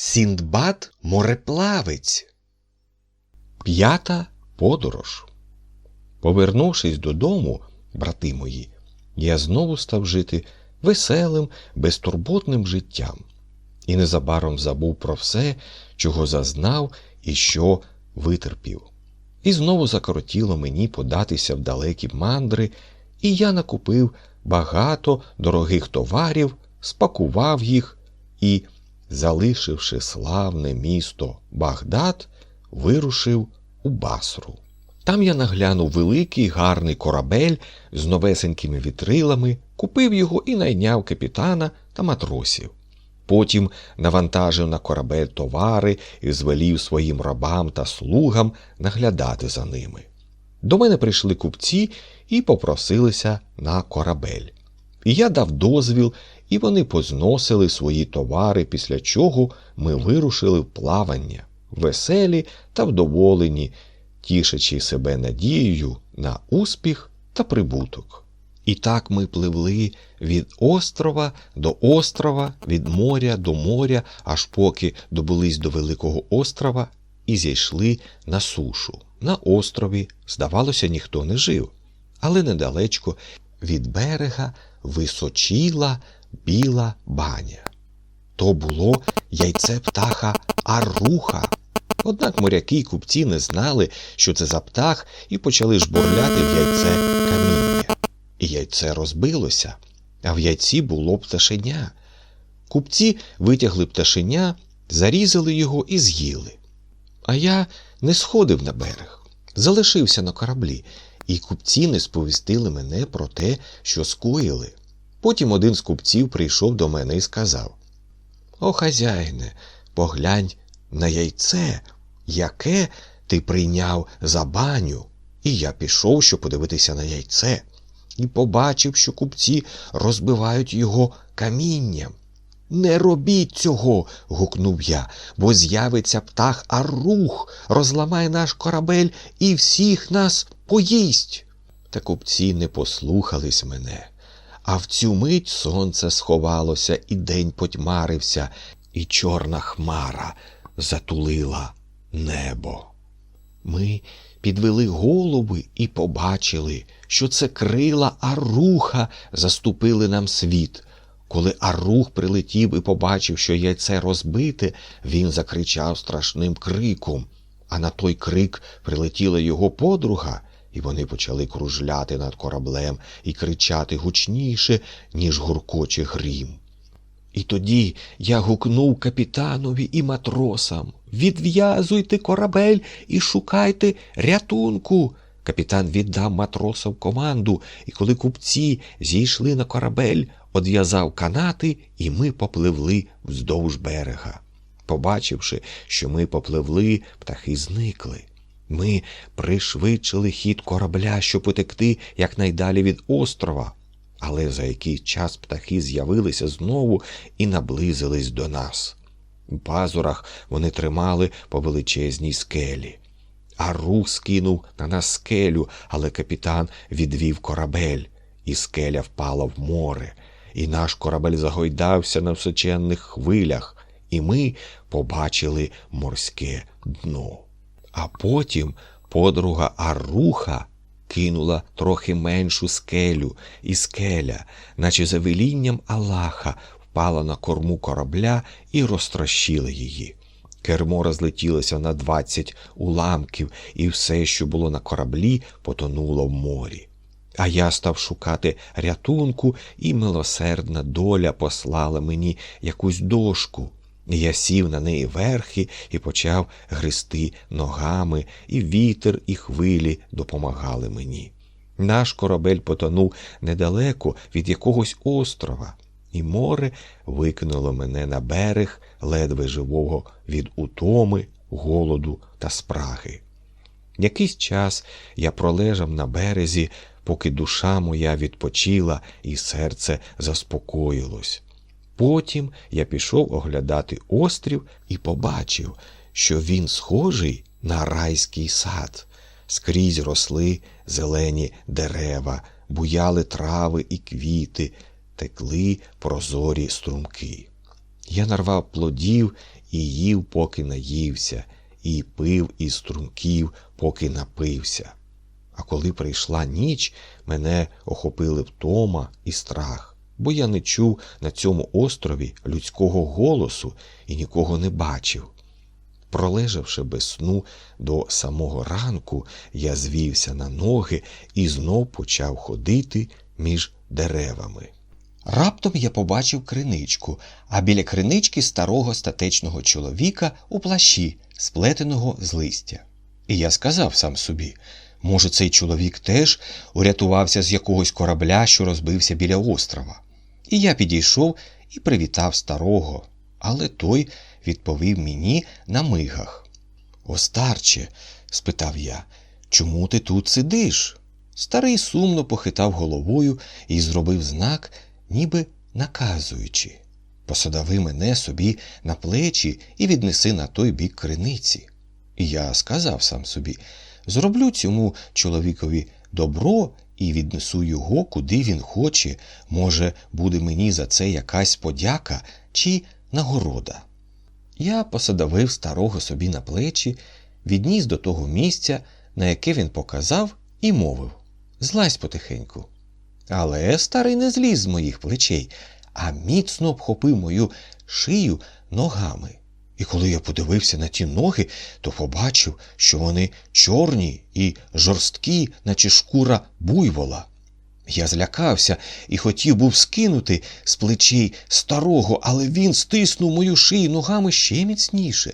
Сіндбад мореплавець. П'ята подорож. Повернувшись додому, брати мої, я знову став жити веселим, безтурботним життям і незабаром забув про все, чого зазнав і що витерпів. І знову закоротіло мені податися в далекі мандри, і я накупив багато дорогих товарів, спакував їх і, залишивши славне місто Багдад, вирушив у Басру. Там я наглянув великий гарний корабель з новесенькими вітрилами, купив його і найняв капітана та матросів. Потім навантажив на корабель товари і звелів своїм рабам та слугам наглядати за ними. До мене прийшли купці і попросилися на корабель. І я дав дозвіл, і вони позносили свої товари, після чого ми вирушили в плавання, веселі та вдоволені, тішачи себе надією на успіх та прибуток. І так ми пливли від острова до острова, від моря до моря, аж поки добулись до Великого острова і зійшли на сушу. На острові, здавалося, ніхто не жив, але недалечко від берега височіла біла баня. То було яйце птаха Аруха. Однак моряки й купці не знали, що це за птах, і почали жбурляти в яйце каміння. І яйце розбилося, а в яйці було пташеня. Купці витягли пташеня, зарізали його і з'їли. А я не сходив на берег, залишився на кораблі, і купці не сповістили мене про те, що скоїли. Потім один з купців прийшов до мене і сказав: О, хазяїне, поглянь на яйце, яке ти прийняв за баню. І я пішов, щоб подивитися на яйце, і побачив, що купці розбивають його камінням. Не робіть цього. гукнув я, бо з'явиться птах Арух, розламає наш корабель і всіх нас поїсть. Та купці не послухались мене. А в цю мить сонце сховалося, і день потьмарився, і чорна хмара затулила небо. Ми підвели голови і побачили, що це крила Аруха заступили нам світ. Коли Арух прилетів і побачив, що яйце розбите, він закричав страшним криком, а на той крик прилетіла його подруга, і вони почали кружляти над кораблем і кричати гучніше, ніж гуркоче грім. І тоді я гукнув капітанові і матросам Відв'язуйте корабель і шукайте рятунку. Капітан віддав матросам команду, і коли купці зійшли на корабель, одв'язав канати, і ми попливли вздовж берега. Побачивши, що ми попливли, птахи зникли. Ми пришвидшили хід корабля, щоб утекти якнайдалі від острова. Але за який час птахи з'явилися знову і наблизились до нас. У пазурах вони тримали по величезній скелі. А рух скинув на нас скелю, але капітан відвів корабель, і скеля впала в море, і наш корабель загойдався на височенних хвилях, і ми побачили морське дно. А потім подруга Аруха кинула трохи меншу скелю, і скеля, наче за велінням Аллаха, впала на корму корабля і розтрощила її. Кермо розлетілося на двадцять уламків, і все, що було на кораблі, потонуло в морі. А я став шукати рятунку, і милосердна доля послала мені якусь дошку. Я сів на неї верхи і почав гристи ногами, і вітер, і хвилі допомагали мені. Наш корабель потонув недалеко від якогось острова, і море викинуло мене на берег, ледве живого від утоми, голоду та спраги. Якийсь час я пролежав на березі, поки душа моя відпочила і серце заспокоїлось. Потім я пішов оглядати острів і побачив, що він схожий на райський сад. Скрізь росли зелені дерева, буяли трави і квіти, текли прозорі струмки. Я нарвав плодів і їв, поки наївся, і пив із струнків, поки напився. А коли прийшла ніч, мене охопили втома і страх, бо я не чув на цьому острові людського голосу і нікого не бачив. Пролежавши без сну до самого ранку, я звівся на ноги і знов почав ходити між деревами. Раптом я побачив криничку, а біля кринички старого статечного чоловіка у плащі, сплетеного з листя. І я сказав сам собі може, цей чоловік теж урятувався з якогось корабля, що розбився біля острова. І я підійшов і привітав старого, але той відповів мені на мигах. О, старче, спитав я, чому ти тут сидиш? Старий сумно похитав головою і зробив знак, ніби наказуючи. Посадави мене собі на плечі і віднеси на той бік криниці. І я сказав сам собі зроблю цьому чоловікові добро і віднесу його, куди він хоче. Може, буде мені за це якась подяка чи нагорода. Я посадовив старого собі на плечі, відніс до того місця, на яке він показав, і мовив Злазь потихеньку. Але старий не зліз з моїх плечей, а міцно обхопив мою шию ногами. І коли я подивився на ті ноги, то побачив, що вони чорні і жорсткі, наче шкура буйвола. Я злякався і хотів був скинути з плечей старого, але він стиснув мою шию ногами ще міцніше.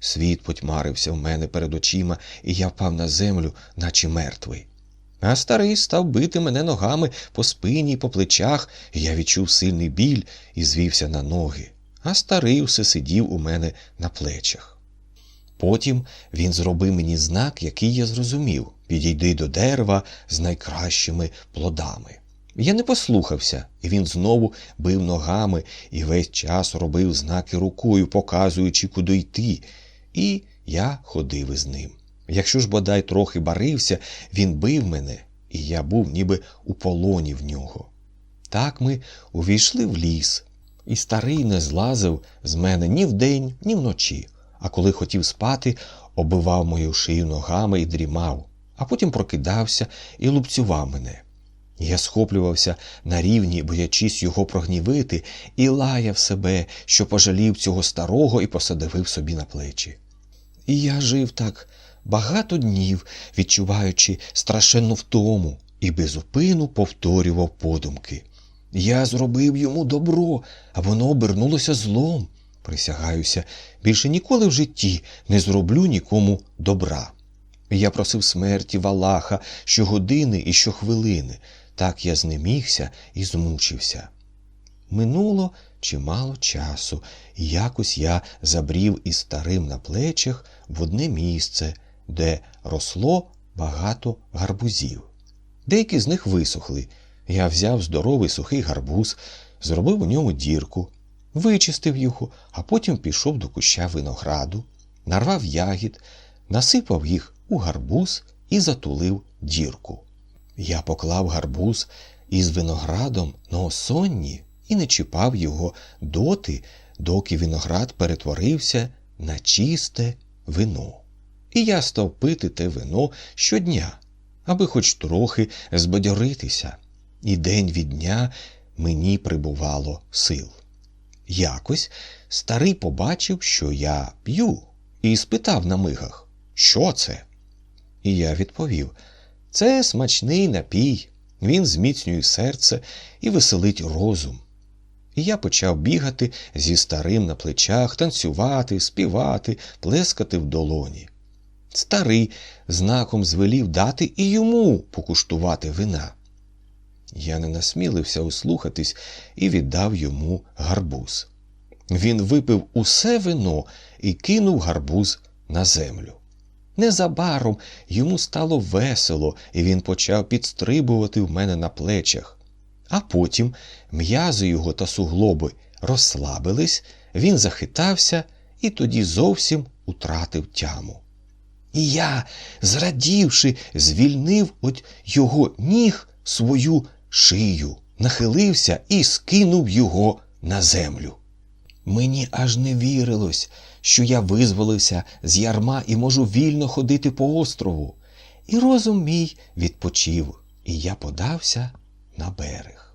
Світ потьмарився в мене перед очима, і я впав на землю, наче мертвий. А старий став бити мене ногами по спині й по плечах, і я відчув сильний біль і звівся на ноги, а старий усе сидів у мене на плечах. Потім він зробив мені знак, який я зрозумів підійди до дерева з найкращими плодами. Я не послухався, і він знову бив ногами і весь час робив знаки рукою, показуючи, куди йти, і я ходив із ним. Якщо ж бодай трохи барився, він бив мене, і я був ніби у полоні в нього. Так ми увійшли в ліс, і старий не злазив з мене ні вдень, ні вночі, а коли хотів спати, оббивав мою шию ногами і дрімав, а потім прокидався і лупцював мене. Я схоплювався на рівні, боячись його прогнівити, і лаяв себе, що пожалів цього старого і посадовив собі на плечі. І я жив так багато днів, відчуваючи страшенну втому, і безупину повторював подумки. Я зробив йому добро, а воно обернулося злом. Присягаюся, більше ніколи в житті не зроблю нікому добра. Я просив смерті Валаха щогодини і щохвилини. Так я знемігся і змучився. Минуло чимало часу, і якось я забрів із старим на плечах в одне місце, де росло багато гарбузів. Деякі з них висохли. Я взяв здоровий сухий гарбуз, зробив у ньому дірку, вичистив його, а потім пішов до куща винограду, нарвав ягід, насипав їх у гарбуз і затулив дірку. Я поклав гарбуз із виноградом на осонні і не чіпав його доти, доки виноград перетворився на чисте вино. І я став пити те вино щодня, аби хоч трохи збадьоритися, і день від дня мені прибувало сил. Якось старий побачив, що я п'ю, і спитав на мигах, що це? І я відповів це смачний напій, він зміцнює серце і веселить розум. І я почав бігати зі старим на плечах, танцювати, співати, плескати в долоні. Старий знаком звелів дати і йому покуштувати вина. Я не насмілився услухатись і віддав йому гарбуз. Він випив усе вино і кинув гарбуз на землю. Незабаром йому стало весело, і він почав підстрибувати в мене на плечах. А потім м'язи його та суглоби розслабились, він захитався і тоді зовсім утратив тяму. І я, зрадівши, звільнив від його ніг свою шию, нахилився і скинув його на землю. Мені аж не вірилось, що я визволився з ярма і можу вільно ходити по острову. І розум мій відпочив, і я подався на берег.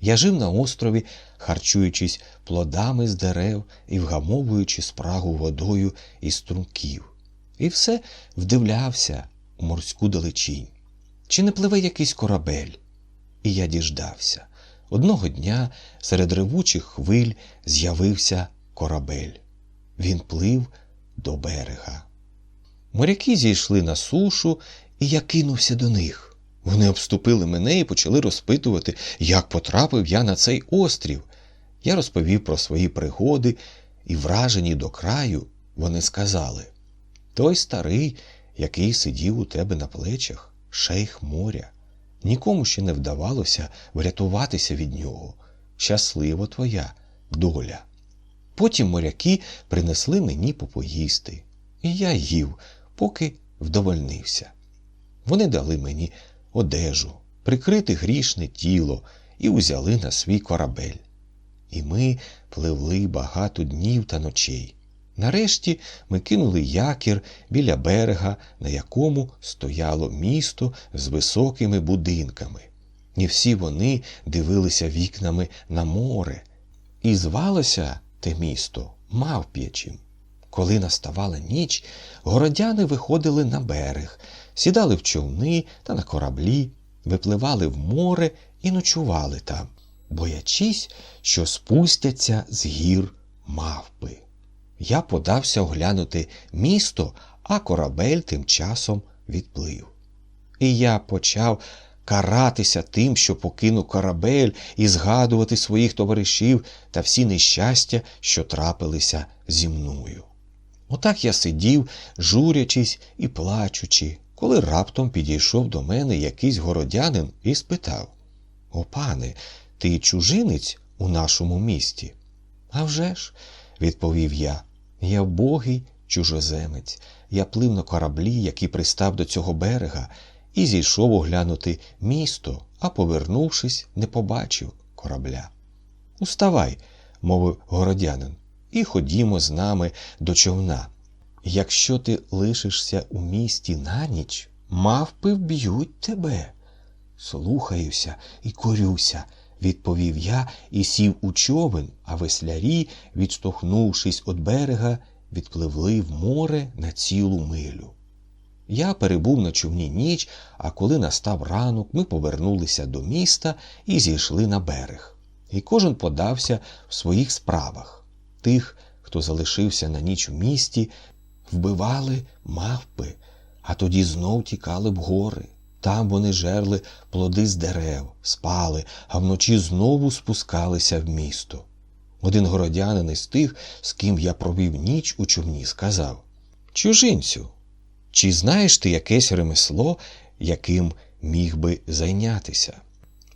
Я жив на острові, харчуючись плодами з дерев і вгамовуючи спрагу водою із струмків. І все вдивлявся у морську далечінь. Чи не пливе якийсь корабель? І я діждався. Одного дня серед ревучих хвиль з'явився корабель. Він плив до берега. Моряки зійшли на сушу, і я кинувся до них. Вони обступили мене і почали розпитувати, як потрапив я на цей острів. Я розповів про свої пригоди, і, вражені до краю, вони сказали: той старий, який сидів у тебе на плечах, шейх моря. Нікому ще не вдавалося врятуватися від нього. Щаслива твоя доля. Потім моряки принесли мені попоїсти, і я їв, поки вдовольнився. Вони дали мені одежу, прикрити грішне тіло і узяли на свій корабель. І ми пливли багато днів та ночей. Нарешті ми кинули якір біля берега, на якому стояло місто з високими будинками. І всі вони дивилися вікнами на море, і звалося те місто Мавп'ячим. Коли наставала ніч, городяни виходили на берег, сідали в човни та на кораблі, випливали в море і ночували там, боячись, що спустяться з гір мавпи. Я подався оглянути місто, а корабель тим часом відплив. І я почав каратися тим, що покинув корабель, і згадувати своїх товаришів та всі нещастя, що трапилися зі мною. Отак я сидів, журячись і плачучи, коли раптом підійшов до мене якийсь городянин і спитав: О, пане, ти чужинець у нашому місті? «А вже ж», – відповів я, я богий чужоземець. Я плив на кораблі, який пристав до цього берега, і зійшов оглянути місто, а повернувшись, не побачив корабля. Уставай, мовив городянин, і ходімо з нами до човна. Якщо ти лишишся у місті на ніч, мавпи вб'ють тебе. Слухаюся і корюся, відповів я і сів у човен, а веслярі, відштовхнувшись від берега, відпливли в море на цілу милю. Я перебув на човні ніч, а коли настав ранок, ми повернулися до міста і зійшли на берег. І кожен подався в своїх справах. Тих, хто залишився на ніч у місті, вбивали мавпи, а тоді знов тікали в гори. Там вони жерли плоди з дерев, спали, а вночі знову спускалися в місто. Один городянин із тих, з ким я провів ніч у човні, сказав Чужинцю, чи знаєш ти якесь ремесло, яким міг би зайнятися?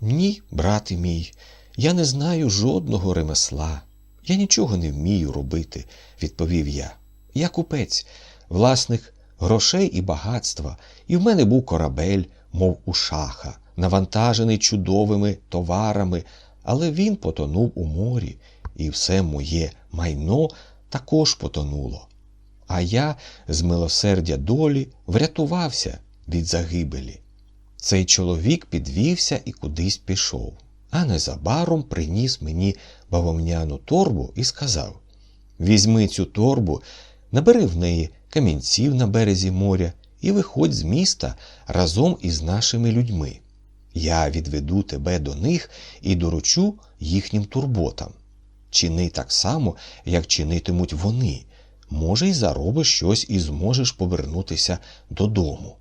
Ні, брате мій, я не знаю жодного ремесла. Я нічого не вмію робити, відповів я. Я купець, власник грошей і багатства, і в мене був корабель, мов у шаха, навантажений чудовими товарами, але він потонув у морі, і все моє майно також потонуло. А я з милосердя долі врятувався від загибелі. Цей чоловік підвівся і кудись пішов, а незабаром приніс мені бавовняну торбу і сказав: Візьми цю торбу, набери в неї камінців на березі моря і виходь з міста разом із нашими людьми. Я відведу тебе до них і доручу їхнім турботам. Чини так само, як чинитимуть вони. Може, й заробиш щось і зможеш повернутися додому.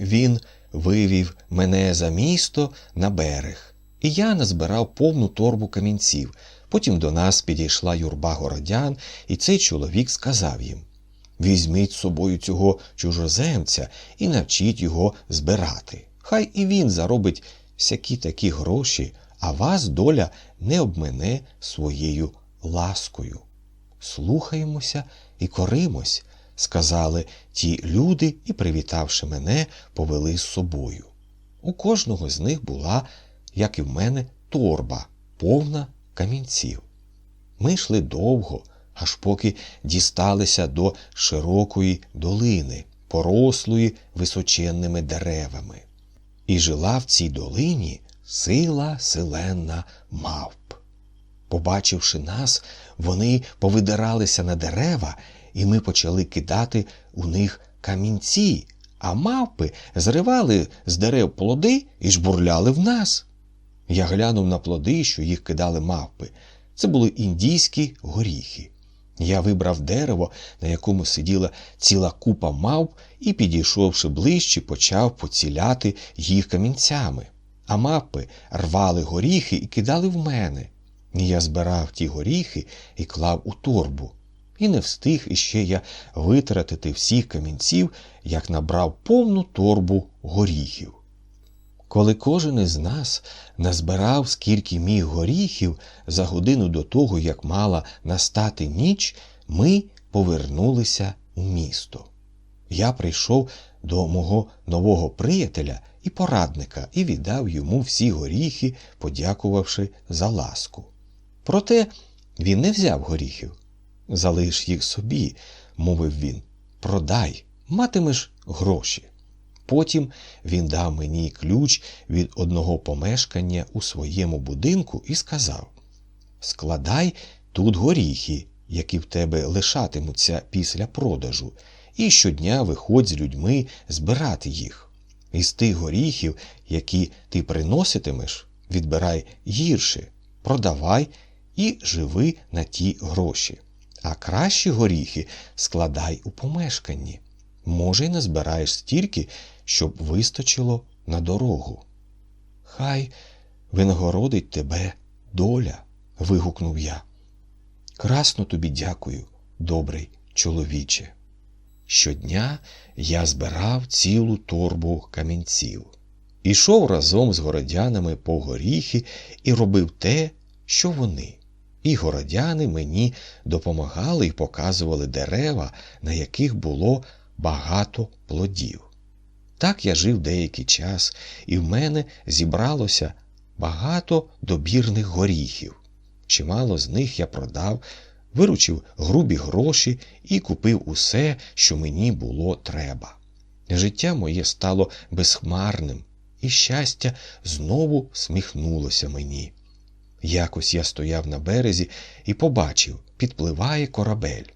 Він вивів мене за місто на берег, і я назбирав повну торбу камінців. Потім до нас підійшла юрба городян, і цей чоловік сказав їм Візьміть з собою цього чужоземця і навчіть його збирати. Хай і він заробить всякі такі гроші, а вас доля не обмене своєю ласкою. Слухаємося і коримось, сказали ті люди і, привітавши мене, повели з собою. У кожного з них була, як і в мене, торба, повна камінців. Ми йшли довго, аж поки дісталися до широкої долини, порослої височенними деревами. І жила в цій долині сила селенна мавп. Побачивши нас, вони повидиралися на дерева, і ми почали кидати у них камінці, а мавпи зривали з дерев плоди і жбурляли в нас. Я глянув на плоди, що їх кидали мавпи. Це були індійські горіхи. Я вибрав дерево, на якому сиділа ціла купа мавп, і, підійшовши ближче, почав поціляти їх камінцями. А мавпи рвали горіхи і кидали в мене. Я збирав ті горіхи і клав у торбу. І не встиг іще я витратити всіх камінців, як набрав повну торбу горіхів. Коли кожен із нас назбирав скільки міг горіхів за годину до того, як мала настати ніч, ми повернулися у місто. Я прийшов до мого нового приятеля і порадника і віддав йому всі горіхи, подякувавши за ласку. Проте він не взяв горіхів. Залиш їх собі, мовив він. Продай, матимеш гроші. Потім він дав мені ключ від одного помешкання у своєму будинку і сказав: Складай тут горіхи, які в тебе лишатимуться після продажу, і щодня виходь з людьми збирати їх. Із тих горіхів, які ти приноситимеш, відбирай гірше, продавай і живи на ті гроші. А кращі горіхи складай у помешканні. Може, й назбираєш стільки, щоб вистачило на дорогу. Хай винагородить тебе доля. вигукнув я. Красно тобі дякую, добрий чоловіче. Щодня я збирав цілу торбу камінців, ішов разом з городянами по горіхи і робив те, що вони. І городяни мені допомагали і показували дерева, на яких було багато плодів. Так я жив деякий час, і в мене зібралося багато добірних горіхів. Чимало з них я продав, виручив грубі гроші і купив усе, що мені було треба. Життя моє стало безхмарним, і щастя знову сміхнулося мені. Якось я стояв на березі і побачив, підпливає корабель.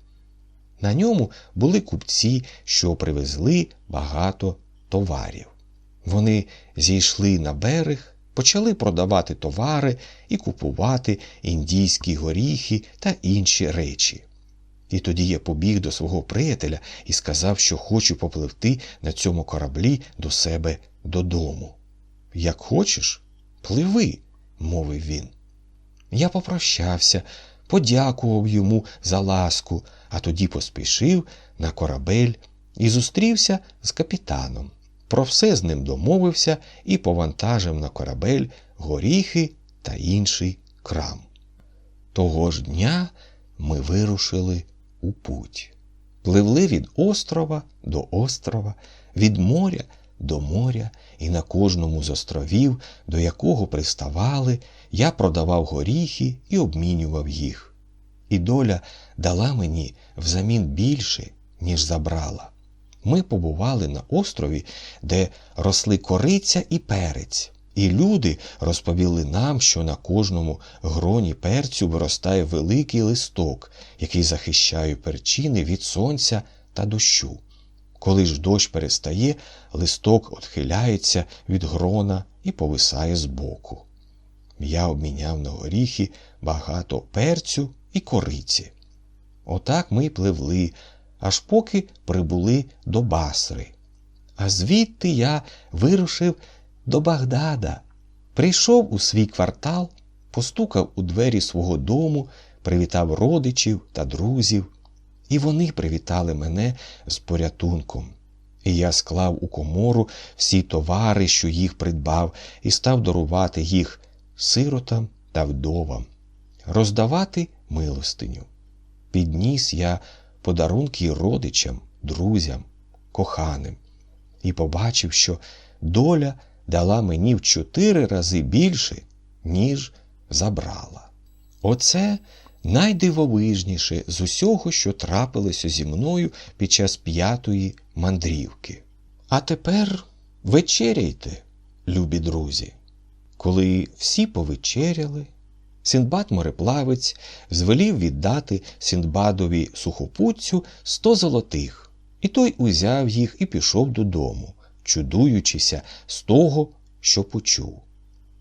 На ньому були купці, що привезли багато товарів. Вони зійшли на берег, почали продавати товари і купувати індійські горіхи та інші речі. І тоді я побіг до свого приятеля і сказав, що хочу попливти на цьому кораблі до себе додому. Як хочеш, пливи, мовив він. Я попрощався, подякував йому за ласку, а тоді поспішив на корабель і зустрівся з капітаном. Про все з ним домовився і повантажив на корабель горіхи та інший крам. Того ж дня ми вирушили у путь. Пливли від острова до острова, від моря до моря, і на кожному з островів, до якого приставали, я продавав горіхи і обмінював їх. І доля дала мені взамін більше, ніж забрала. Ми побували на острові, де росли кориця і перець, і люди розповіли нам, що на кожному гроні перцю виростає великий листок, який захищає перчини від сонця та дощу. Коли ж дощ перестає, листок отхиляється від грона і повисає збоку. Я обміняв на горіхи багато перцю і кориці. Отак ми й пливли, аж поки прибули до Басри. А звідти я вирушив до Багдада, прийшов у свій квартал, постукав у двері свого дому, привітав родичів та друзів, і вони привітали мене з порятунком. І я склав у комору всі товари, що їх придбав, і став дарувати їх сиротам та вдовам, роздавати милостиню. Підніс я подарунки родичам, друзям, коханим, і побачив, що доля дала мені в чотири рази більше, ніж забрала. Оце найдивовижніше з усього, що трапилося зі мною під час п'ятої мандрівки. А тепер вечеряйте, любі друзі. Коли всі повечеряли, Синдбад мореплавець звелів віддати Синдбадові сухопутцю сто золотих, і той узяв їх і пішов додому, чудуючися з того, що почув.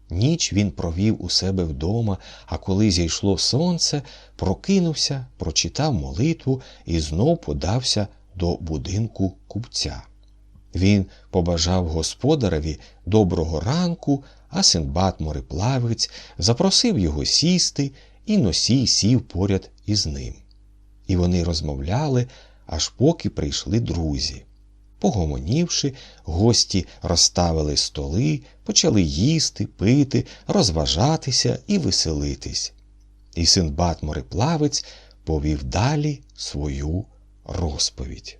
Ніч він провів у себе вдома, а коли зійшло сонце, прокинувся, прочитав молитву і знов подався до будинку купця. Він побажав господареві доброго ранку, а Синдбад мореплавець запросив його сісти, і носій сів поряд із ним. І вони розмовляли, аж поки прийшли друзі. Погомонівши, гості розставили столи, почали їсти, пити, розважатися і веселитись. І Синдбад мореплавець повів далі свою розповідь.